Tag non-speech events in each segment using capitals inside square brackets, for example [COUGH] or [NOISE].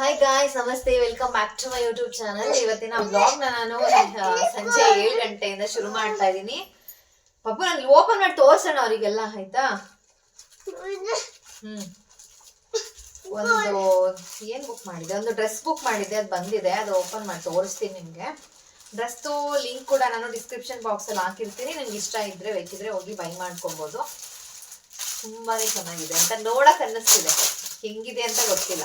Hi guys ನಮಸ್ತೆ. Welcome back to my YouTube channel ಇವತ್ತಿನ blog ನಾನು ಸಂಜೆ ಏಳು ಗಂಟೆಯಿಂದ ಶುರು ಮಾಡ್ತಾ ಇದ್ದೀನಿ. ಪಾಪ ನಾನು ಓಪನ್ ಮಾಡಿ ತೋರ್ಸೋಣ ಅವರಿಗೆಲ್ಲ ಆಯ್ತಾ? ಹ್ಮ್. ಒಂದು ಏನ್ ಬುಕ್ ಮಾಡಿದೆ ಒಂದು ಡ್ರೆಸ್ ಬುಕ್ ಮಾಡಿದ್ದೆ ಅದು ಬಂದಿದೆ. ಅದು ಓಪನ್ ಮಾಡಿ ತೋರಿಸ್ತೀನಿ ನಿಮ್ಗೆ. ಡ್ರೆಸ್ದು ಲಿಂಕ್ ಕೂಡ ನಾನು ಡಿಸ್ಕ್ರಿಪ್ಷನ್ ಬಾಕ್ಸ್ ಅಲ್ಲಿ ಹಾಕಿರ್ತೀನಿ. ನಿಮ್ಗೆ ಇಷ್ಟ ಇದ್ರೆ ಬೇಕಿದ್ರೆ ಹೋಗಿ ಬೈ ಮಾಡ್ಕೊಬೋದು. ತುಂಬಾನೇ ಚೆನ್ನಾಗಿದೆ ಅಂತ ನೋಡಕ್ ಅನ್ನಿಸ್ತಿದೆ. ಹೆಂಗಿದೆ ಅಂತ ಗೊತ್ತಿಲ್ಲ.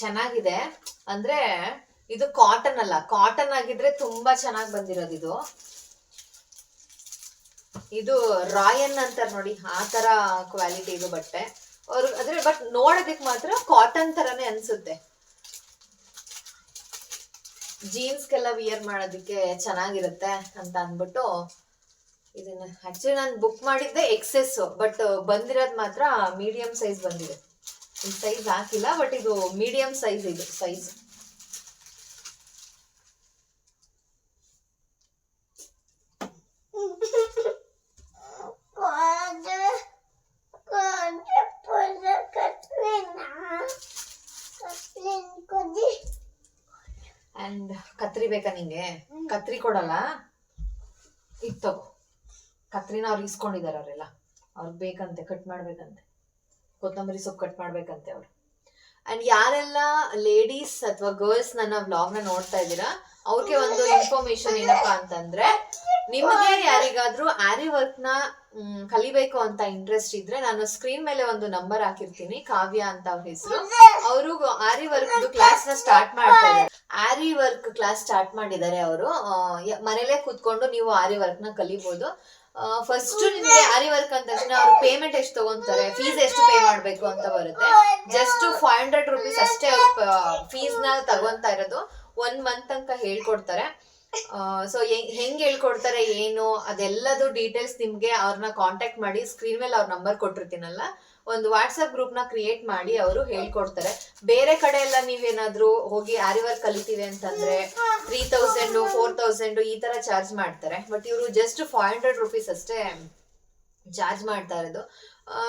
ಚೆನ್ನಾಗಿದೆ. ಅಂದ್ರೆ ಇದು ಕಾಟನ್ ಅಲ್ಲ. ಕಾಟನ್ ಆಗಿದ್ರೆ ತುಂಬಾ ಚೆನ್ನಾಗಿ ಬಂದಿರೋದು ಇದು. ಇದು ರಾಯನ್ ಅಂತ ನೋಡಿ, ಆ ತರ ಕ್ವಾಲಿಟಿ ಇದು ಬಟ್ಟೆ. ಅವ್ರು ಅಂದ್ರೆ ಬಟ್ ನೋಡೋದಕ್ಕೆ ಮಾತ್ರ ಕಾಟನ್ ತರನೇ ಅನ್ಸುತ್ತೆ. ಜೀನ್ಸ್ಗೆಲ್ಲ ವಿಯರ್ ಮಾಡೋದಕ್ಕೆ ಚೆನ್ನಾಗಿರುತ್ತೆ ಅಂತ ಅಂದ್ಬಿಟ್ಟು ಇದನ್ನ. ಆಕ್ಚುಲಿ ನಾನು ಬುಕ್ ಮಾಡಿದ್ದೆ ಎಕ್ಸೆಸ್ ಬಟ್ ಬಂದಿರೋದು ಮಾತ್ರ ಮೀಡಿಯಂ ಸೈಜ್ ಬಂದಿದೆ. ಸೈಜ್ ಹಾಕಿಲ್ಲ ಬಟ್ ಇದು ಮೀಡಿಯಂ ಸೈಜ್ ಇದು ಸೈಜ್ ಅಂಡ್ ಕತ್ರಿ ಬೇಕಾ ನಿಂಗೆ? ಕತ್ರಿ ಕೊಡಲ್ಲ. ಇತ್ತು ತಗೋ. ಕತ್ರಿನ ಅವ್ರು ಇಸ್ಕೊಂಡಿದ್ದಾರೆ ಅವರೆಲ್ಲ. ಅವ್ರಿಗೆ ಬೇಕಂತೆ ಕಟ್ ಮಾಡ್ಬೇಕಂತೆ. ಕೊತ್ತಂಬರಿ ಸೊಪ್ಪು ಕಟ್ ಮಾಡ್ಬೇಕಂತೆ ಅವ್ರು. ಅಂಡ್ ಯಾರೆಲ್ಲ ಲೇಡೀಸ್ ಅಥವಾ ಗರ್ಲ್ಸ್ ನನ್ನ ವ್ಲಾಗ್ನ ನೋಡ್ತಾ ಇದ್ದೀರಾ, ಅವ್ರಿಗೆ ಒಂದು ಇನ್ಫಾರ್ಮೇಶನ್ ಏನಪ್ಪಾ ಅಂತಂದ್ರೆ, ನಿಮಗೆ ಯಾರಿಗಾದ್ರೂ ಆರಿ ವರ್ಕ್ನ ಕಲಿಬೇಕು ಅಂತ ಇಂಟ್ರೆಸ್ಟ್ ಇದ್ರೆ ನಾನು ಸ್ಕ್ರೀನ್ ಮೇಲೆ ಒಂದು ನಂಬರ್ ಹಾಕಿರ್ತೀನಿ, ಕಾವ್ಯ ಅಂತ ಅವ್ರ ಹೆಸರು. ಅವರು ಆರಿ ವರ್ಕ್ ಕ್ಲಾಸ್ನ ಸ್ಟಾರ್ಟ್ ಮಾಡ್ತಾರೆ ಆರಿ ವರ್ಕ್ ಕ್ಲಾಸ್ ಸ್ಟಾರ್ಟ್ ಮಾಡಿದ್ದಾರೆ ಅವರು. ಮನೇಲೆ ಕೂತ್ಕೊಂಡು ನೀವು ಆರಿ ವರ್ಕ್ನ ಕಲಿಬಹುದು ಫಸ್ಟ್ ನಿಮ್ಗೆ ಆರಿ ವರ್ಕ್ ಅಂದ ತಕ್ಷಣ ಅವ್ರು ಪೇಮೆಂಟ್ ಎಷ್ಟು ತಗೊಂತಾರೆ ಫೀಸ್ ಎಷ್ಟು ಪೇ ಮಾಡ್ಬೇಕು ಅಂತ ಬರುತ್ತೆ. ಜಸ್ಟ್ ಫೈವ್ ಹಂಡ್ರೆಡ್ ರುಪೀಸ್ ಅಷ್ಟೇ ಅವ್ರು ಫೀಸ್ನ ತಗೊಂತಾ ಇರೋದು. ಒನ್ ಮಂತ್ ತನಕ ಹೇಳ್ಕೊಡ್ತಾರೆ. ಸೊ ಹೆಂಗ್ ಹೇಳ್ಕೊಡ್ತಾರೆ, ಏನು, ಅದೆಲ್ಲದು ಡೀಟೇಲ್ಸ್ ನಿಮ್ಗೆ ಅವ್ರನ್ನ ಕಾಂಟ್ಯಾಕ್ಟ್ ಮಾಡಿ ಸ್ಕ್ರೀನ್ ಮೇಲೆ ಅವ್ರ ನಂಬರ್ ಕೊಟ್ಟಿರ್ತೀನಲ್ಲ, ಒಂದು ವಾಟ್ಸ್ಆಪ್ ಗ್ರೂಪ್ನ ಕ್ರಿಯೇಟ್ ಮಾಡಿ ಅವರು ಹೇಳ್ಕೊಡ್ತಾರೆ. ಬೇರೆ ಕಡೆ ಎಲ್ಲ ನೀವೇನಾದ್ರೂ ಹೋಗಿ ಆರಿ ವರ್ಕ್ ಕಲಿತೀವಿ ಅಂತಂದ್ರೆ ತ್ರೀ ತೌಸಂಡ್ ಫೋರ್ ತೌಸಂಡ್ ಈ ತರ ಚಾರ್ಜ್ ಮಾಡ್ತಾರೆ. ಬಟ್ ಇವರು ಜಸ್ಟ್ ಫೈವ್ ಹಂಡ್ರೆಡ್ ರುಪೀಸ್ ಅಷ್ಟೇ ಚಾರ್ಜ್ ಮಾಡ್ತಾ ಇರೋದು.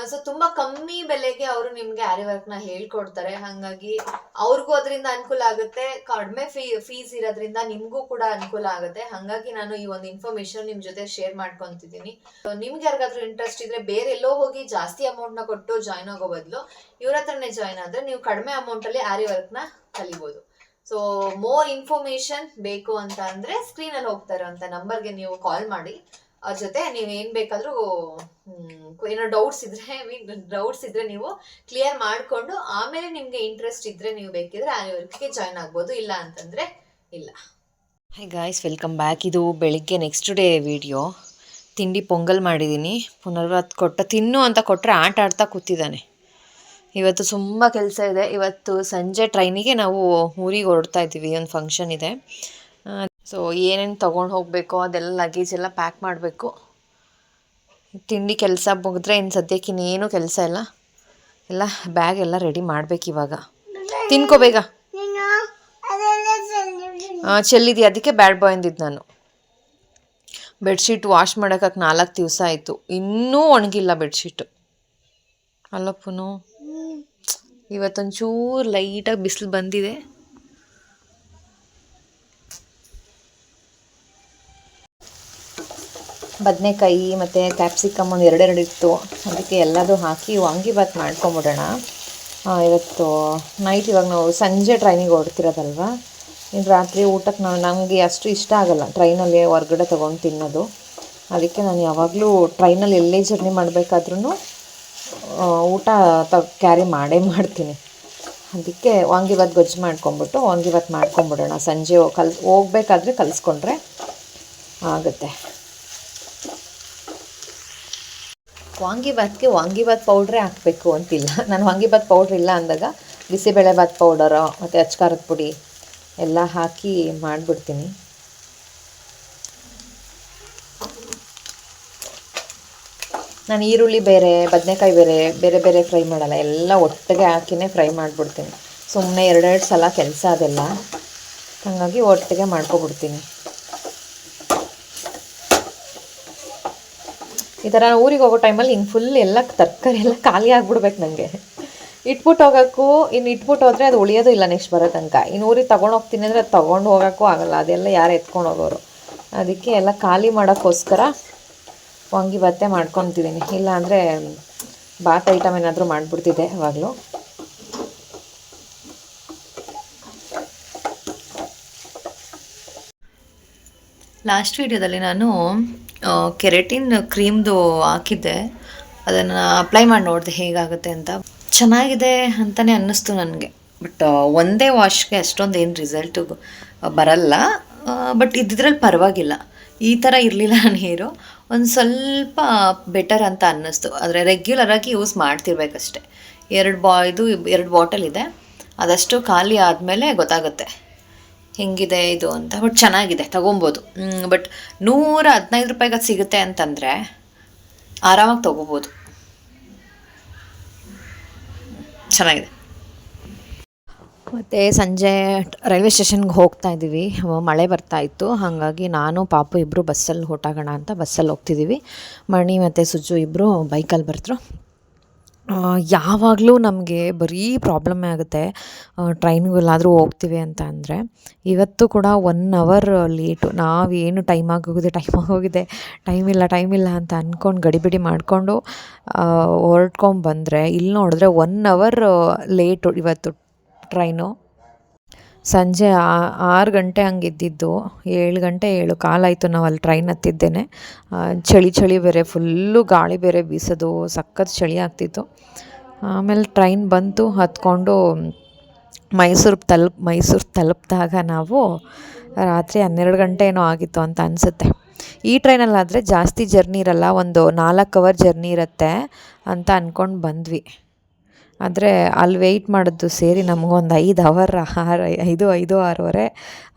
ಸೊ ತುಂಬಾ ಕಮ್ಮಿ ಬೆಲೆಗೆ ಅವರು ನಿಮ್ಗೆ ಆರಿ ವರ್ಕ್ನ ಹೇಳ್ಕೊಡ್ತಾರೆ. ಹಾಗಾಗಿ ಅವ್ರಿಗೂ ಅದರಿಂದ ಅನುಕೂಲ ಆಗುತ್ತೆ. ಕಡಿಮೆ ಫೀ ಫೀಸ್ ಇರೋದ್ರಿಂದ ನಿಮ್ಗೂ ಕೂಡ ಅನುಕೂಲ ಆಗುತ್ತೆ. ಹಾಗಾಗಿ ನಾನು ಈ ಒಂದು ಇನ್ಫಾರ್ಮೇಶನ್ ನಿಮ್ ಜೊತೆ ಶೇರ್ ಮಾಡ್ಕೊಂತಿದ್ದೀನಿ. ನಿಮ್ಗೆ ಯಾರಿಗಾದ್ರೂ ಇಂಟ್ರೆಸ್ಟ್ ಇದ್ರೆ ಬೇರೆ ಎಲ್ಲೋ ಹೋಗಿ ಜಾಸ್ತಿ ಅಮೌಂಟ್ನ ಕೊಟ್ಟು ಜಾಯ್ನ್ ಆಗೋ ಬದಲು ಇವ್ರ ಹತ್ರನೇ ಜಾಯ್ನ್ ಆದ್ರೆ ನೀವು ಕಡಿಮೆ ಅಮೌಂಟ್ ಅಲ್ಲಿ ಆರಿ ವರ್ಕ್ನ ಕಲಿಬಹುದು ಸೊ ಮೋರ್ ಇನ್ಫಾರ್ಮೇಶನ್ ಬೇಕು ಅಂತ ಅಂದ್ರೆ ಸ್ಕ್ರೀನ್ ಅಲ್ಲಿ ಹೋಗ್ತಾ ಇರೋ ನಂಬರ್ಗೆ ನೀವು ಕಾಲ್ ಮಾಡಿ. ಜೊತೆ ನೀವು ಏನ್ ಬೇಕಾದ್ರೂ ಏನೋ ಡೌಟ್ಸ್ ಇದ್ರೆ ಡೌಟ್ಸ್ ಇದ್ರೆ ನೀವು ಕ್ಲಿಯರ್ ಮಾಡ್ಕೊಂಡು ಆಮೇಲೆ ನಿಮ್ಗೆ ಇಂಟ್ರೆಸ್ಟ್ ಇದ್ರೆ ನೀವು ಬೇಕಿದ್ರೆ ಆ ವರ್ಕ್ಗೆ ಜಾಯ್ನ್ ಆಗ್ಬೋದು, ಇಲ್ಲ ಅಂತಂದ್ರೆ ಇಲ್ಲ. ಹೈ ಗಾಯ್ಸ್ ವೆಲ್ಕಮ್ ಬ್ಯಾಕ್ ಇದು ಬೆಳಿಗ್ಗೆ ನೆಕ್ಸ್ಟ್ ಡೇ ವಿಡಿಯೋ ತಿಂಡಿ ಪೊಂಗಲ್ ಮಾಡಿದ್ದೀನಿ ಪುನರ್ವತ್ ಕೊಟ್ಟ, ತಿನ್ನು ಅಂತ ಕೊಟ್ಟರೆ ಆಟ ಆಡ್ತಾ ಕೂತಿದ್ದಾನೆ. ಇವತ್ತು ತುಂಬ ಕೆಲಸ ಇದೆ. ಇವತ್ತು ಸಂಜೆ ಟ್ರೈನಿಗೆ ನಾವು ಊರಿಗೆ ಹೊರಡ್ತಾ ಇದ್ದೀವಿ. ಒಂದು ಫಂಕ್ಷನ್ ಇದೆ. ಸೊ ಏನೇನು ತೊಗೊಂಡು ಹೋಗಬೇಕು ಅದೆಲ್ಲ ಲಗೇಜ್ ಎಲ್ಲ ಪ್ಯಾಕ್ ಮಾಡಬೇಕು. ತಿಂಡಿ ಕೆಲಸ ಮುಗಿದ್ರೆ ಇನ್ನು ಸದ್ಯಕ್ಕೆ ಇನ್ನೇನು ಕೆಲಸ ಇಲ್ಲ. ಎಲ್ಲ ಬ್ಯಾಗ್ ಎಲ್ಲ ರೆಡಿ ಮಾಡ್ಬೇಕು ಇವಾಗ. ತಿನ್ಕೋಬೇಗ ಚೆಲ್ಲಿದೆಯಾ? ಅದಕ್ಕೆ ಬ್ಯಾಡ್ ಬಾಯ್ ಅಂದಿದ್ದು ನಾನು. ಬೆಡ್ಶೀಟ್ ವಾಶ್ ಮಾಡೋಕ್ಕೆ ನಾಲ್ಕು ದಿವಸ ಆಯಿತು. ಇನ್ನೂ ಒಣಗಿಲ್ಲ ಬೆಡ್ಶೀಟು ಅಲ್ಲಪ್ಪನು. ಇವತ್ತೊಂಚೂರು ಲೈಟಾಗಿ ಬಿಸಿಲು ಬಂದಿದೆ. ಬದನೆಕಾಯಿ ಮತ್ತು ಕ್ಯಾಪ್ಸಿಕಮ್ ಒಂದು ಎರಡೆರಡು ಇತ್ತು. ಅದಕ್ಕೆ ಎಲ್ಲದೂ ಹಾಕಿ ವಾಂಗಿಬಾತ್ ಮಾಡ್ಕೊಂಬಿಡೋಣ. ಇವತ್ತು ನೈಟ್ ಇವಾಗ ನಾವು ಸಂಜೆ ಟ್ರೈನಿಗೆ ಹೊರಡ್ತಿರೋದಲ್ವ ಇನ್ನು ರಾತ್ರಿ ಊಟಕ್ಕೆ ನಾವು, ನಮಗೆ ಅಷ್ಟು ಇಷ್ಟ ಆಗೋಲ್ಲ ಟ್ರೈನಲ್ಲಿ ಹೊರ್ಗಡೆ ತೊಗೊಂಡು ತಿನ್ನೋದು. ಅದಕ್ಕೆ ನಾನು ಯಾವಾಗಲೂ ಟ್ರೈನಲ್ಲಿ ಎಲ್ಲೇ ಜರ್ನಿ ಮಾಡಬೇಕಾದ್ರೂ ಊಟ ತ ಕ್ಯಾರಿ ಮಾಡೇ ಮಾಡ್ತೀನಿ. ಅದಕ್ಕೆ ವಾಂಗಿಬಾತ್ ಗೊಜ್ಜು ಮಾಡ್ಕೊಂಬಿಟ್ಟು ವಾಂಗಿಬಾತ್ ಮಾಡ್ಕೊಂಬಿಡೋಣ. ಸಂಜೆ ಕಲ್, ಹೋಗ್ಬೇಕಾದ್ರೆ ಕಲಿಸ್ಕೊಂಡ್ರೆ ಆಗುತ್ತೆ. ವಾಂಗಿಬಾತ್ಗೆ ವಾಂಗಿಭಾತ್ ಪೌಡ್ರೇ ಹಾಕಬೇಕು ಅಂತಿಲ್ಲ. ನಾನು ವಾಂಗಿಭಾತ್ ಪೌಡ್ರ್ ಇಲ್ಲ ಅಂದಾಗ ಬಿಸಿಬೇಳೆಬಾತ್ ಪೌಡರು ಮತ್ತು ಅಚ್ಕಾರದ ಪುಡಿ ಎಲ್ಲ ಹಾಕಿ ಮಾಡಿಬಿಡ್ತೀನಿ. ನಾನು ಈರುಳ್ಳಿ ಬೇರೆ, ಬದನೆಕಾಯಿ ಬೇರೆ ಬೇರೆ ಬೇರೆ ಫ್ರೈ ಮಾಡಲ್ಲ. ಎಲ್ಲ ಒಟ್ಟಿಗೆ ಹಾಕಿನೇ ಫ್ರೈ ಮಾಡಿಬಿಡ್ತೀನಿ. ಸುಮ್ಮನೆ ಎರಡೆರಡು ಸಲ ಕೆಲಸ ಅದೆಲ್ಲ. ಹಾಗಾಗಿ ಒಟ್ಟಿಗೆ ಮಾಡ್ಕೊಬಿಡ್ತೀನಿ. ಈ ಥರ ಊರಿಗೆ ಹೋಗೋ ಟೈಮಲ್ಲಿ ಹಿಂಗೆ ಫುಲ್ ಎಲ್ಲ ತರಕಾರಿ ಎಲ್ಲ ಖಾಲಿ ಆಗಿಬಿಡ್ಬೇಕು ನನಗೆ ಇಟ್ಬಿಟ್ಟು ಹೋಗೋಕ್ಕೂ ಇನ್ನು ಇಟ್ಬಿಟ್ಟು ಹೋದರೆ ಅದು ಉಳಿಯೋದು ಇಲ್ಲ ನೆಕ್ಸ್ಟ್ ಬರೋ ತನಕ. ಇನ್ನು ಊರಿಗೆ ತೊಗೊಂಡು ಹೋಗ್ತೀನಿ ಅಂದರೆ ಅದು ತೊಗೊಂಡು ಹೋಗೋಕ್ಕೂ ಆಗಲ್ಲ. ಅದೆಲ್ಲ ಯಾರು ಎತ್ಕೊಂಡು ಹೋಗೋರು. ಅದಕ್ಕೆ ಎಲ್ಲ ಖಾಲಿ ಮಾಡೋಕ್ಕೋಸ್ಕರ ವಾಂಗಿಭಾತೆ ಮಾಡ್ಕೊತಿದ್ದೀನಿ ಇಲ್ಲ ಅಂದರೆ ಬಾತ್ ಐಟಮ್ ಏನಾದರೂ ಮಾಡಿಬಿಡ್ತಿದ್ದೆ ಯಾವಾಗಲೂ ಲಾಸ್ಟ್ ವೀಡಿಯೋದಲ್ಲಿ ನಾನು ಕೆರೆಟಿನ್ ಕ್ರೀಮ್ದು ಹಾಕಿದ್ದೆ. ಅದನ್ನು ಅಪ್ಲೈ ಮಾಡಿ ನೋಡಿದೆ ಹೇಗಾಗುತ್ತೆ ಅಂತ. ಚೆನ್ನಾಗಿದೆ ಅಂತಲೇ ಅನ್ನಿಸ್ತು ನನಗೆ. ಬಟ್ ಒಂದೇ ವಾಶ್ಗೆ ಅಷ್ಟೊಂದು ಏನು ರಿಸಲ್ಟು ಬರಲ್ಲ. ಬಟ್ ಇದ್ರಲ್ಲಿ ಪರವಾಗಿಲ್ಲ. ಈ ಥರ ಇರಲಿಲ್ಲ [LAUGHS] ನೀರು. ಒಂದು ಸ್ವಲ್ಪ ಬೆಟರ್ ಅಂತ ಅನ್ನಿಸ್ತು. ಆದರೆ ರೆಗ್ಯುಲರಾಗಿ ಯೂಸ್ ಮಾಡ್ತಿರ್ಬೇಕಷ್ಟೆ. ಎರಡು ಬಾ, ಇದು ಎರಡು ಬಾಟಲ್ ಇದೆ. ಅದಷ್ಟು ಖಾಲಿ ಆದಮೇಲೆ ಗೊತ್ತಾಗುತ್ತೆ. ಹೆಂಗಿದೆ ಇದು ಅಂತ. ಬಟ್ ಚೆನ್ನಾಗಿದೆ, ತಗೊಬೋದು. ಬಟ್ ನೂರ ಹದಿನೈದು ರೂಪಾಯಿಗೆ ಅದು ಸಿಗುತ್ತೆ ಅಂತಂದರೆ ಆರಾಮಾಗಿ ತೊಗೋಬೋದು. ಚೆನ್ನಾಗಿದೆ. ಮತ್ತು ಸಂಜೆ ರೈಲ್ವೆ ಸ್ಟೇಷನ್ಗೆ ಹೋಗ್ತಾ ಇದ್ದೀವಿ ಮಳೆ ಬರ್ತಾ ಇತ್ತು. ಹಾಗಾಗಿ ನಾನು, ಪಾಪು ಇಬ್ಬರು ಬಸ್ಸಲ್ಲಿ ಹೊಟ್ಟಾಗೋಣ ಅಂತ ಬಸ್ಸಲ್ಲಿ ಹೋಗ್ತಿದ್ದೀವಿ ಮಣಿ ಮತ್ತು ಸುಜ್ಜು ಇಬ್ಬರು ಬೈಕಲ್ಲಿ ಬರ್ತಾರೆ ಯಾವಾಗಲೂ ನಮಗೆ ಬರೀ ಪ್ರಾಬ್ಲಮ್ಮೇ ಆಗುತ್ತೆ. ಟ್ರೈನ್ಗೆಲ್ಲಾದರೂ ಹೋಗ್ತೀವಿ ಅಂತ ಅಂದರೆ ಇವತ್ತು ಕೂಡ ಒನ್ ಅವರ್ ಲೇಟು ನಾವೇನು ಟೈಮ್ ಆಗೋಗಿದೆ ಟೈಮ್ ಆಗೋಗಿದೆ ಟೈಮ್ ಇಲ್ಲ ಟೈಮ್ ಇಲ್ಲ ಅಂತ ಅಂದ್ಕೊಂಡು ಗಡಿಬಿಡಿ ಮಾಡಿಕೊಂಡು ಹೊರಟ್ಕೊಂಡು ಬಂದರೆ ಇಲ್ಲಿ ನೋಡಿದ್ರೆ ಒನ್ ಅವರ್ ಲೇಟು ಇವತ್ತು ಟ್ರೈನು ಸಂಜೆ ಆರು ಗಂಟೆ ಹಂಗೆ ಇದ್ದಿದ್ದು ಏಳು ಗಂಟೆ ಏಳು, ಕಾಲಾಯಿತು ನಾವು ಅಲ್ಲಿ ಟ್ರೈನ್ ಹತ್ತಿದ್ದೇನೆ. ಚಳಿ ಚಳಿ ಬೇರೆ, ಫುಲ್ಲು ಗಾಳಿ ಬೇರೆ ಬೀಸೋದು, ಸಖತ್ ಚಳಿ ಆಗ್ತಿತ್ತು. ಆಮೇಲೆ ಟ್ರೈನ್ ಬಂತು, ಹತ್ಕೊಂಡು ಮೈಸೂರು ತಲುಪ್ ಮೈಸೂರು ತಲುಪಿದಾಗ ನಾವು ರಾತ್ರಿ ಹನ್ನೆರಡು ಗಂಟೆ ಏನೋ ಆಗಿತ್ತು ಅಂತ ಅನಿಸುತ್ತೆ. ಈ ಟ್ರೈನಲ್ಲಾದರೆ ಜಾಸ್ತಿ ಜರ್ನಿ ಇರಲ್ಲ, ಒಂದು ನಾಲ್ಕು ಅವರ್ ಜರ್ನಿ ಇರುತ್ತೆ ಅಂತ ಅಂದ್ಕೊಂಡು ಬಂದ್ವಿ. ಆದರೆ ಅಲ್ಲಿ ವೆಯ್ಟ್ ಮಾಡಿದ್ದು ಸೇರಿ ನಮಗೊಂದು ಐದು ಅವರ್ ಆರು, ಐದು ಐದು, ಆರೂವರೆ,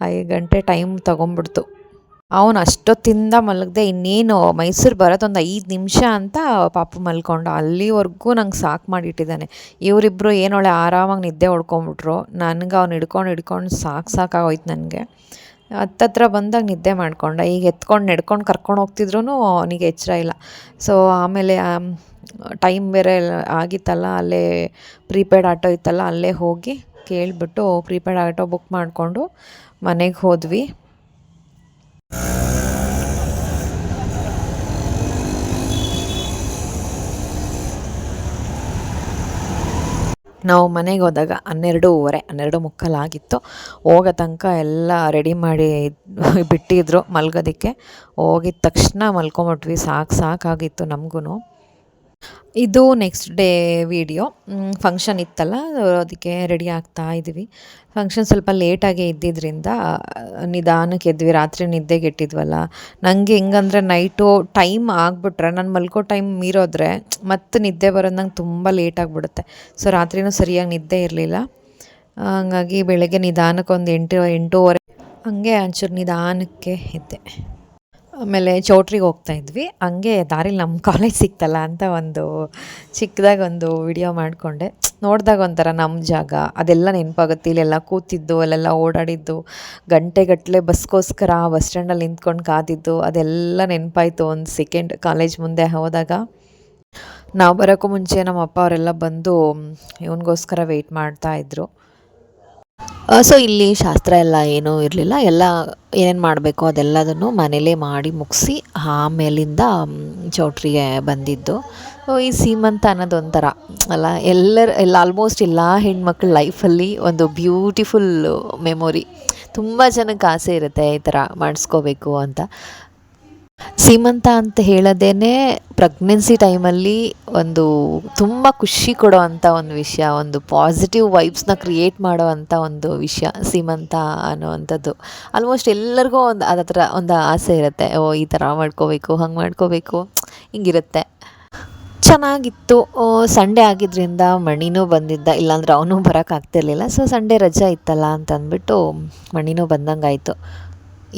ಐದು ಗಂಟೆ ಟೈಮ್ ತೊಗೊಂಬಿಡ್ತು ಅವನು ಅಷ್ಟೊತ್ತಿಂದ ಮಲಗದೆ ಇನ್ನೇನು ಮೈಸೂರು ಬರೋದೊಂದು ಐದು ನಿಮಿಷ ಅಂತ ಪಾಪು ಮಲ್ಕೊಂಡು. ಅಲ್ಲಿವರೆಗೂ ನಂಗೆ ಸಾಕು ಮಾಡಿಟ್ಟಿದ್ದಾನೆ. ಇವರಿಬ್ಬರು ಏನೊಳೆ ಆರಾಮಾಗಿ ನಿದ್ದೆ ಹೊಡ್ಕೊಂಬಿಟ್ರು ನನಗೆ ಅವ್ನು ಹಿಡ್ಕೊಂಡು ಹಿಡ್ಕೊಂಡು ಸಾಕು ಸಾಕಾಗೋಯ್ತು ನನಗೆ. ಹತ್ತತ್ರ ಬಂದಾಗ ನಿದ್ದೆ ಮಾಡ್ಕೊಂಡ. ಈಗ ಎತ್ಕೊಂಡು ನೆಡ್ಕೊಂಡು ಕರ್ಕೊಂಡು ಹೋಗ್ತಿದ್ರು ಅವನಿಗೆ ಎಚ್ಚರ ಇಲ್ಲ. ಸೊ ಆಮೇಲೆ ಟೈಮ್ ಬೇರೆ ಆಗಿತ್ತಲ್ಲ, ಅಲ್ಲೇ ಪ್ರೀಪೇಯ್ಡ್ ಆಟೋ ಇತ್ತಲ್ಲ, ಅಲ್ಲೇ ಹೋಗಿ ಕೇಳಿಬಿಟ್ಟು ಪ್ರೀಪೇಯ್ಡ್ ಆಟೋ ಬುಕ್ ಮಾಡಿಕೊಂಡು ಮನೆಗೆ ಹೋದ್ವಿ. ನಾವು ಮನೆಗೆ ಹೋದಾಗ ಹನ್ನೆರಡೂವರೆ, ಹನ್ನೆರಡು ಮುಕ್ಕಾಲಾಗಿತ್ತು ಹೋಗೋ ತನಕ ಎಲ್ಲ ರೆಡಿ ಮಾಡಿ ಬಿಟ್ಟಿದ್ರು ಮಲ್ಗೋದಕ್ಕೆ. ಹೋಗಿದ್ದ ತಕ್ಷಣ ಮಲ್ಕೊಂಬಿಟ್ವಿ. ಸಾಕು ಸಾಕಾಗಿತ್ತು ನಮಗೂ ಇದು ನೆಕ್ಸ್ಟ್ ಡೇ ವಿಡಿಯೋ ಫಂಕ್ಷನ್ ಇತ್ತಲ್ಲ, ಅದಕ್ಕೆ ರೆಡಿ ಆಗ್ತಾ ಇದ್ವಿ ಫಂಕ್ಷನ್ ಸ್ವಲ್ಪ ಲೇಟಾಗಿ ಇದ್ದಿದ್ದರಿಂದ ನಿಧಾನಕ್ಕೆ ಎದ್ವಿ. ರಾತ್ರಿ ನಿದ್ದೆಗೆಟ್ಟಿದ್ವಲ್ಲ ನನಗೆ ಹೆಂಗಂದ್ರೆ ನೈಟು ಟೈಮ್ ಆಗಿಬಿಟ್ರೆ, ನಾನು ಮಲ್ಕೋ ಟೈಮ್ ಮೀರೋದ್ರೆ, ಮತ್ತೆ ನಿದ್ದೆ ಬರೋದು ನಂಗೆ ತುಂಬ ಲೇಟ್ ಆಗಿಬಿಡುತ್ತೆ. ಸೊ ರಾತ್ರಿನೂ ಸರಿಯಾಗಿ ನಿದ್ದೆ ಇರಲಿಲ್ಲ. ಹಂಗಾಗಿ ಬೆಳಗ್ಗೆ ನಿಧಾನಕ್ಕೆ ಒಂದು ಎಂಟು, ಎಂಟೂವರೆ, ಹಂಗೆ ಒಂಚೂರು ನಿಧಾನಕ್ಕೆ ಎದ್ದೆ. ಆಮೇಲೆ ಚೌಟ್ರಿಗೆ ಹೋಗ್ತಾ ಇದ್ವಿ. ಹಂಗೆ ದಾರಿಲಿ ನಮ್ಮ ಕಾಲೇಜ್ ಸಿಕ್ತಲ್ಲ ಅಂತ ಒಂದು ಚಿಕ್ಕದಾಗಿ ಒಂದು ವಿಡಿಯೋ ಮಾಡಿಕೊಂಡೆ. ನೋಡಿದಾಗ ಒಂಥರ ನಮ್ಮ ಜಾಗ. ಅದೆಲ್ಲ ನೆನಪಾಗುತ್ತೆ. ಇಲ್ಲೆಲ್ಲ ಕೂತಿದ್ದು, ಅಲ್ಲೆಲ್ಲ ಓಡಾಡಿದ್ದು ಗಂಟೆಗಟ್ಟಲೆ ಬಸ್ಗೋಸ್ಕರ ಬಸ್ ಸ್ಟ್ಯಾಂಡಲ್ಲಿ ನಿಂತ್ಕೊಂಡು ಕಾದಿದ್ದು, ಅದೆಲ್ಲ ನೆನಪಾಯಿತು ಒಂದು ಸೆಕೆಂಡ್ ಕಾಲೇಜ್ ಮುಂದೆ ಹೋದಾಗ. ನಾವು ಬರೋಕ್ಕೂ ಮುಂಚೆ ನಮ್ಮ ಅಪ್ಪ ಅವರೆಲ್ಲ ಬಂದು, ಇವನಿಗೋಸ್ಕರ ವೆಯ್ಟ್ ಮಾಡ್ತಾಯಿದ್ರು ಸೊ ಇಲ್ಲಿ ಶಾಸ್ತ್ರ ಎಲ್ಲ ಏನೂ ಇರಲಿಲ್ಲ. ಎಲ್ಲ ಏನೇನು ಮಾಡಬೇಕು ಅದೆಲ್ಲದನ್ನು ಮನೇಲೇ ಮಾಡಿ ಮುಗಿಸಿ ಆಮೇಲಿಂದ ಚೌಟ್ರಿಗೆ ಬಂದಿದ್ದು. ಈ ಸೀಮಂತ ಅನ್ನೋದು ಒಂಥರ, ಅಲ್ಲ, ಎಲ್ಲರ, ಎಲ್ಲ ಆಲ್ಮೋಸ್ಟ್ ಎಲ್ಲ ಹೆಣ್ಮಕ್ಳ ಲೈಫಲ್ಲಿ ಒಂದು ಬ್ಯೂಟಿಫುಲ್ ಮೆಮೊರಿ ತುಂಬ ಜನಕ್ಕೆ ಆಸೆ ಇರುತ್ತೆ ಈ ಥರ ಮಾಡಿಸ್ಕೋಬೇಕು ಅಂತ. ಸೀಮಂತ ಅಂತ ಹೇಳೋದೇ ಪ್ರೆಗ್ನೆನ್ಸಿ ಟೈಮಲ್ಲಿ ಒಂದು ತುಂಬ ಖುಷಿ ಕೊಡೋ ಅಂಥ ಒಂದು ವಿಷಯ, ಒಂದು ಪಾಸಿಟಿವ್ ವೈಬ್ಸ್ನ ಕ್ರಿಯೇಟ್ ಮಾಡೋ ಅಂಥ ಒಂದು ವಿಷಯ ಸೀಮಂತ ಅನ್ನೋವಂಥದ್ದು. ಆಲ್ಮೋಸ್ಟ್ ಎಲ್ಲರಿಗೂ ಒಂದು ಅದ ಥರ ಒಂದು ಆಸೆ ಇರುತ್ತೆ. ಓ, ಈ ಥರ ಮಾಡ್ಕೋಬೇಕು, ಹಂಗೆ ಮಾಡ್ಕೋಬೇಕು, ಹಿಂಗಿರುತ್ತೆ. ಚೆನ್ನಾಗಿತ್ತು. ಸಂಡೇ ಆಗಿದ್ದರಿಂದ ಮಣಿನೂ ಬಂದಿದ್ದ. ಇಲ್ಲಾಂದ್ರೆ ಅವನು ಬರೋಕ್ಕಾಗ್ತಿರ್ಲಿಲ್ಲ ಸೊ ಸಂಡೇ ರಜೆ ಇತ್ತಲ್ಲ ಅಂತ ಅಂದ್ಬಿಟ್ಟು ಮಣಿನೂ ಬಂದಂಗಾಯಿತು.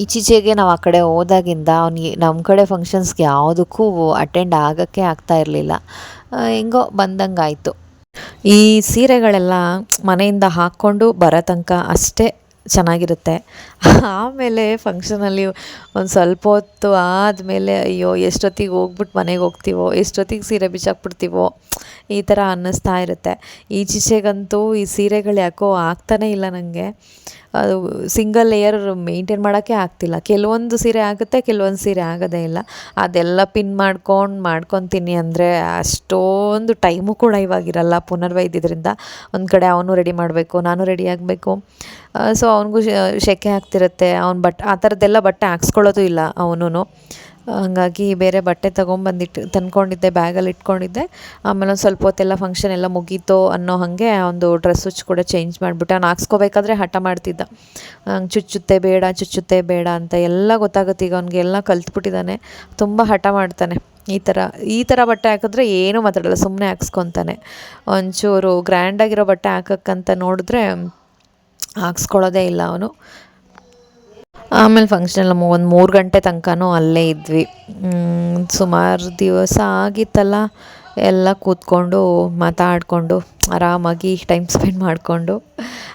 ಈಚೀಚೆಗೆ ನಾವು ಆ ಕಡೆ ಹೋದಾಗಿಂದ ಅವ್ನಿಗೆ ನಮ್ಮ ಕಡೆ ಫಂಕ್ಷನ್ಸ್ಗೆ ಯಾವುದಕ್ಕೂ ಅಟೆಂಡ್ ಆಗೋಕ್ಕೆ ಆಗ್ತಾ ಇರಲಿಲ್ಲ. ಹೆಂಗೋ ಬಂದಂಗಾಯಿತು ಈ ಸೀರೆಗಳೆಲ್ಲ ಮನೆಯಿಂದ ಹಾಕ್ಕೊಂಡು ಬರೋ ತನಕ ಅಷ್ಟೇ ಚೆನ್ನಾಗಿರುತ್ತೆ. ಆಮೇಲೆ ಫಂಕ್ಷನಲ್ಲಿ ಒಂದು ಸ್ವಲ್ಪ ಹೊತ್ತು ಆದಮೇಲೆ ಅಯ್ಯೋ, ಎಷ್ಟೊತ್ತಿಗೆ ಹೋಗ್ಬಿಟ್ಟು ಮನೆಗೆ ಹೋಗ್ತೀವೋ, ಎಷ್ಟೊತ್ತಿಗೆ ಸೀರೆ ಬಿಚ್ಚಾಕ್ಬಿಡ್ತೀವೋ ಈ ಥರ ಅನ್ನಿಸ್ತಾ ಇರುತ್ತೆ. ಈಚೀಚೆಗಂತೂ ಈ ಸೀರೆಗಳು ಯಾಕೋ ಆಗ್ತಾನೇ ಇಲ್ಲ ನನಗೆ ಸಿಂಗಲ್ ಲೇಯರ್ ಮೇಂಟೈನ್ ಮಾಡೋಕ್ಕೆ ಆಗ್ತಿಲ್ಲ. ಕೆಲವೊಂದು ಸೀರೆ ಆಗುತ್ತೆ, ಕೆಲವೊಂದು ಸೀರೆ ಆಗೋದೇ ಇಲ್ಲ. ಅದೆಲ್ಲ ಪಿನ್ ಮಾಡ್ಕೊಂಡು, ಮಾಡ್ಕೊತೀನಿ ಅಂದರೆ ಅಷ್ಟೊಂದು ಟೈಮು ಕೂಡ ಇವಾಗಿರಲ್ಲ ಪುನರ್ವೈದ್ಯದ್ರಿಂದ. ಒಂದು ಕಡೆ ಅವನು ರೆಡಿ ಮಾಡಬೇಕು, ನಾನು ರೆಡಿ ಆಗಬೇಕು. ಸೊ ಅವನಿಗೂ ಶೆಕೆ ಆಗ್ತಿರುತ್ತೆ. ಅವ್ನು ಬಟ್, ಆ ಥರದ್ದೆಲ್ಲ ಬಟ್ಟೆ ಹಾಕ್ಸ್ಕೊಳ್ಳೋದು ಇಲ್ಲ ಅವನು ಹಾಗಾಗಿ ಬೇರೆ ಬಟ್ಟೆ ತೊಗೊಂಬಂದಿಟ್ಟು ತಂದ್ಕೊಂಡಿದ್ದೆ, ಬ್ಯಾಗಲ್ಲಿ ಇಟ್ಕೊಂಡಿದ್ದೆ. ಆಮೇಲೆ ಒಂದು ಸ್ವಲ್ಪ ಹೊತ್ತೆಲ್ಲ ಫಂಕ್ಷನ್ ಎಲ್ಲ ಮುಗೀತು ಅನ್ನೋ ಹಾಗೆ ಒಂದು ಡ್ರೆಸ್ ಹುಚ್ಚು ಕೂಡ ಚೇಂಜ್ ಮಾಡಿಬಿಟ್ಟು ಅವ್ನು ಹಾಕ್ಸ್ಕೋಬೇಕಾದ್ರೆ ಹಠ ಮಾಡ್ತಿದ್ದ. ಹಂಗೆ ಚುಚ್ಚುತ್ತೆ ಬೇಡ ಚುಚ್ಚುತ್ತೆ ಬೇಡ ಅಂತ ಎಲ್ಲ ಗೊತ್ತಾಗುತ್ತೆ. ಈಗ ಅವ್ನಿಗೆ ಎಲ್ಲ ಕಲ್ತ್ಬಿಟ್ಟಿದ್ದಾನೆ. ತುಂಬ ಹಠ ಮಾಡ್ತಾನೆ. ಈ ಥರ ಈ ಥರ ಬಟ್ಟೆ ಹಾಕಿದ್ರೆ ಏನೂ ಮಾತಾಡಲ್ಲ ಸುಮ್ಮನೆ ಹಾಕ್ಸ್ಕೊತಾನೆ. ಒಂಚೂರು ಗ್ರ್ಯಾಂಡಾಗಿರೋ ಬಟ್ಟೆ ಹಾಕಕ್ಕಂತ ನೋಡಿದ್ರೆ ಹಾಕ್ಸ್ಕೊಳ್ಳೋದೇ ಇಲ್ಲ ಅವನು. ಆಮೇಲೆ ಫಂಕ್ಷನಲ್ಲಿ ಒಂದು ಮೂರು ಗಂಟೆ ತನಕನೂ ಅಲ್ಲೇ ಇದ್ವಿ. ಸುಮಾರು ದಿವಸ ಆಗಿತ್ತಲ್ಲ, ಎಲ್ಲ ಕೂತ್ಕೊಂಡು ಮಾತಾಡಿಕೊಂಡು, ಆರಾಮಾಗಿ ಟೈಮ್ ಸ್ಪೆಂಡ್ ಮಾಡಿಕೊಂಡು,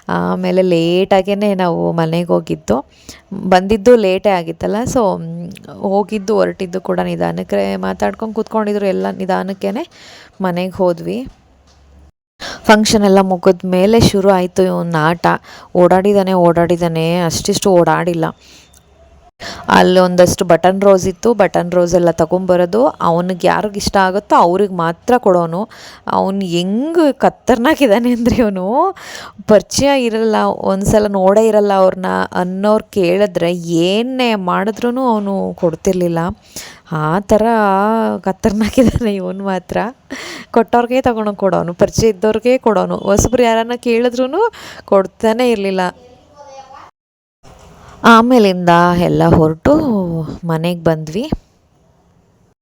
ಆಮೇಲೆ ಲೇಟಾಗೇ ನಾವು ಮನೆಗೆ ಹೋಗಿದ್ದು. ಬಂದಿದ್ದು ಲೇಟೇ ಆಗಿತ್ತಲ್ಲ ಸೊ ಹೋಗಿದ್ದು, ಹೊರಟಿದ್ದು ಕೂಡ ನಿಧಾನಕ್ಕೆ ಮಾತಾಡ್ಕೊಂಡು ಕೂತ್ಕೊಂಡಿದ್ರು ಎಲ್ಲ ನಿಧಾನಕ್ಕೇ ಮನೆಗೆ ಹೋದ್ವಿ. ಫಂಕ್ಷನ್ ಎಲ್ಲ ಮುಗಿದ ಮೇಲೆ ಶುರು ಆಯಿತು ಇವನ ಆಟ ಓಡಾಡಿದ್ದಾನೆ ಓಡಾಡಿದ್ದಾನೆ ಅಷ್ಟಿಷ್ಟು ಓಡಾಡಿಲ್ಲ. ಅಲ್ಲಿ ಒಂದಷ್ಟು ಬಟನ್ ರೋಸ್ ಇತ್ತು. ಬಟನ್ ರೋಸ್ ಎಲ್ಲ ತೊಗೊಂಬರೋದು. ಅವನಿಗೆ ಯಾರಿಗೆ ಇಷ್ಟ ಆಗುತ್ತೋ ಅವ್ರಿಗೆ ಮಾತ್ರ ಕೊಡೋನು. ಅವನು ಹೆಂಗೆ ಕತ್ತರ್ನಾಕಿದ್ದಾನೆ ಅಂದರೆ ಇವನು ಪರಿಚಯ ಇರಲ್ಲ. ಒಂದು ಸಲ ನೋಡೇ ಇರಲ್ಲ ಅವ್ರನ್ನ ಅನ್ನೋರು ಕೇಳಿದ್ರೆ ಏನೇ ಮಾಡಿದ್ರೂ ಅವನು ಕೊಡ್ತಿರ್ಲಿಲ್ಲ. ಆ ಥರ ಕತ್ತರ್ನಾಕಿದ್ದಾನೆ ಇವನು ಮಾತ್ರ. ಕೊಟ್ಟವ್ರಿಗೆ ತಗೊಂಡು ಕೊಡೋನು, ಪರಿಚಯ ಇದ್ದವ್ರಿಗೆ ಕೊಡೋನು. ಹೊಸಬ್ರು ಯಾರನ್ನ ಕೇಳಿದ್ರೂ ಕೊಡ್ತಾನೆ ಇರಲಿಲ್ಲ. ಆಮೇಲಿಂದ ಎಲ್ಲ ಹೊರಟು ಮನೆಗೆ ಬಂದ್ವಿ.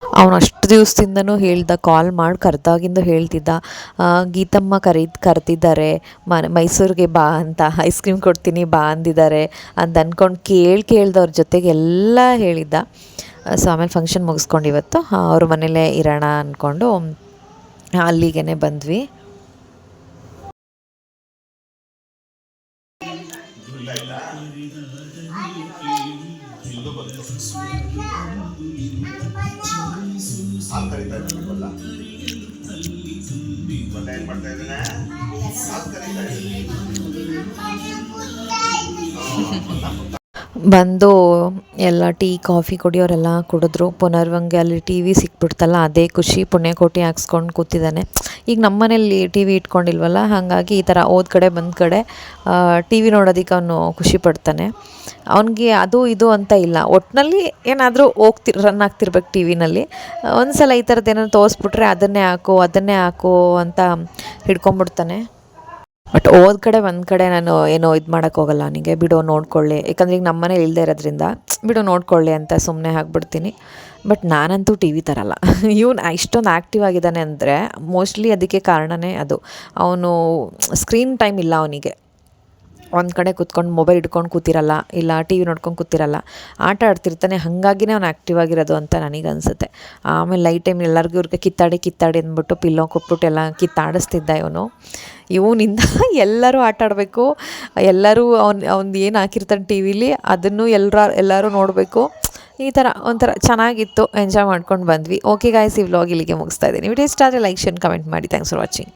ಅವನು ಅಷ್ಟು ದಿವಸದಿಂದನೂ ಹೇಳ್ದ ಕಾಲ್ ಮಾಡಿ, ಕರೆದಾಗಿಂದ ಹೇಳ್ತಿದ್ದ. ಗೀತಮ್ಮ ಕರೀದ್, ಕರೆದಿದ್ದಾರೆ. ಮನೆ, ಮೈಸೂರಿಗೆ ಬಾ ಅಂತ ಐಸ್ ಕ್ರೀಮ್ ಕೊಡ್ತೀನಿ ಬಾ ಅಂದಿದ್ದಾರೆ. ಅಂತ ಅಂದ್ಕೊಂಡು ಕೇಳಿ ಕೇಳ್ದವ್ರ ಜೊತೆಗೆ ಎಲ್ಲ ಹೇಳಿದ್ದ. ಸೊ ಆಮೇಲೆ ಫಂಕ್ಷನ್ ಮುಗಿಸ್ಕೊಂಡು ಇವತ್ತು ಅವ್ರ ಮನೇಲೇ ಇರೋಣ ಅಂದ್ಕೊಂಡು ಅಲ್ಲಿಗೆ ಬಂದ್ವಿ. ಮಾಡ್ತಾ ಬಂದು ಎಲ್ಲ ಟೀ, ಕಾಫಿ ಕುಡಿಯೋರೆಲ್ಲ ಕುಡಿದ್ರು. ಪುನರ್ವಂಗೆ ಅಲ್ಲಿ ಟಿ ವಿ ಸಿಕ್ಬಿಡ್ತಲ್ಲ, ಅದೇ ಖುಷಿ. ಪುಣ್ಯಕೋಟಿ ಹಾಕ್ಸ್ಕೊಂಡು ಕೂತಿದ್ದಾನೆ. ಈಗ ನಮ್ಮ ಮನೇಲಿ ಟಿ ವಿ ಇಟ್ಕೊಂಡಿಲ್ವಲ್ಲ, ಹಾಗಾಗಿ ಈ ಥರ ಹೋದ ಕಡೆ ಬಂದ ಕಡೆ ಟಿ ವಿ ನೋಡೋದಕ್ಕೆ ಅವನು ಖುಷಿ ಪಡ್ತಾನೆ. ಅವನಿಗೆ ಅದು ಇದು ಅಂತ ಇಲ್ಲ. ಒಟ್ಟಿನಲ್ಲಿ ಏನಾದರೂ ಹೋಗ್ತಿ, ರನ್ ಆಗ್ತಿರ್ಬೇಕು ಟಿ ವಿನಲ್ಲಿ. ಒಂದು ಸಲ ಈ ಥರದ್ದು ಏನಾದ್ರು ತೋರಿಸ್ಬಿಟ್ರೆ ಅದನ್ನೇ ಹಾಕು ಅದನ್ನೇ ಹಾಕು ಅಂತ ಹಿಡ್ಕೊಂಬಿಡ್ತಾನೆ. ಬಟ್ ಹೋದ ಕಡೆ ಒಂದು ಕಡೆ ನಾನು ಏನೋ ಇದು ಮಾಡೋಕ್ಕೆ ಹೋಗಲ್ಲ. ಅವನಿಗೆ ಬಿಡು ನೋಡ್ಕೊಳ್ಳಿ. ಯಾಕಂದ್ರೆ ಈಗ ನಮ್ಮನೆ ಇಲ್ಲದೆ ಇರೋದ್ರಿಂದ ಬಿಡು ನೋಡ್ಕೊಳ್ಳಿ ಅಂತ ಸುಮ್ಮನೆ ಹಾಕ್ಬಿಡ್ತೀನಿ ಬಟ್ ನಾನಂತೂ ಟಿ ವಿ ತರಲ್ಲ. ಇವನು ಇಷ್ಟೊಂದು ಆ್ಯಕ್ಟಿವ್ ಆಗಿದ್ದಾನೆ ಅಂದರೆ ಮೋಸ್ಟ್ಲಿ ಅದಕ್ಕೆ ಕಾರಣನೇ ಅದು. ಅವನು ಸ್ಕ್ರೀನ್ ಟೈಮ್ ಇಲ್ಲ ಅವನಿಗೆ. ಒಂದು ಕಡೆ ಕೂತ್ಕೊಂಡು ಮೊಬೈಲ್ ಹಿಡ್ಕೊಂಡು ಕೂತಿರಲ್ಲ, ಇಲ್ಲ ಟಿ ವಿ ನೋಡ್ಕೊಂಡು ಕೂತಿರಲ್ಲ, ಆಟ ಆಡ್ತಿರ್ತಾನೆ, ಹಾಗಾಗಿನೇ ಅವ್ನು ಆ್ಯಕ್ಟಿವ್ ಆಗಿರೋದು ಅಂತ ನನಗೆ ಅನಿಸುತ್ತೆ. ಆಮೇಲೆ ಲೈಟ್ ಟೈಮ್ ಎಲ್ಲರಿಗೂ ಇವ್ರಿಗೆ ಕಿತ್ತಾಡಿ ಕಿತ್ತಾಡಿ ಅಂದ್ಬಿಟ್ಟು ಪಿಲ್ಲೋ ಕೊಟ್ಬಿಟ್ಟು ಎಲ್ಲ ಕಿತ್ತಾಡಿಸ್ತಿದ್ದ ಇವನು. ಇವನಿಂದ [LAUGHS] ಎಲ್ಲರೂ ಆಟ ಆಡಬೇಕು, ಎಲ್ಲರೂ ಅವ್ನು ಅವ್ನು ಏನು ಹಾಕಿರ್ತಾನೆ ಟಿ ವಿಲಿ ಅದನ್ನು ಎಲ್ಲರ ಎಲ್ಲರೂ ನೋಡಬೇಕು. ಈ ಥರ ಒಂಥರ ಚೆನ್ನಾಗಿತ್ತು ಎಂಜಾಯ್ ಮಾಡ್ಕೊಂಡು ಬಂದ್ವಿ. ಓಕೆ ಗಾಯ್ಸ್ ಈ ವ್ಲಾಗ್ ಇಲ್ಲಿಗೆ ಮುಗಿಸ್ತಾ ಇದ್ದೀನಿ. ವಿಡಿಯೋ ಇಷ್ಟ ಆದರೆ ಲೈಕ್ ಶೇರ್ ಕಮೆಂಟ್ ಮಾಡಿ. Thanks for watching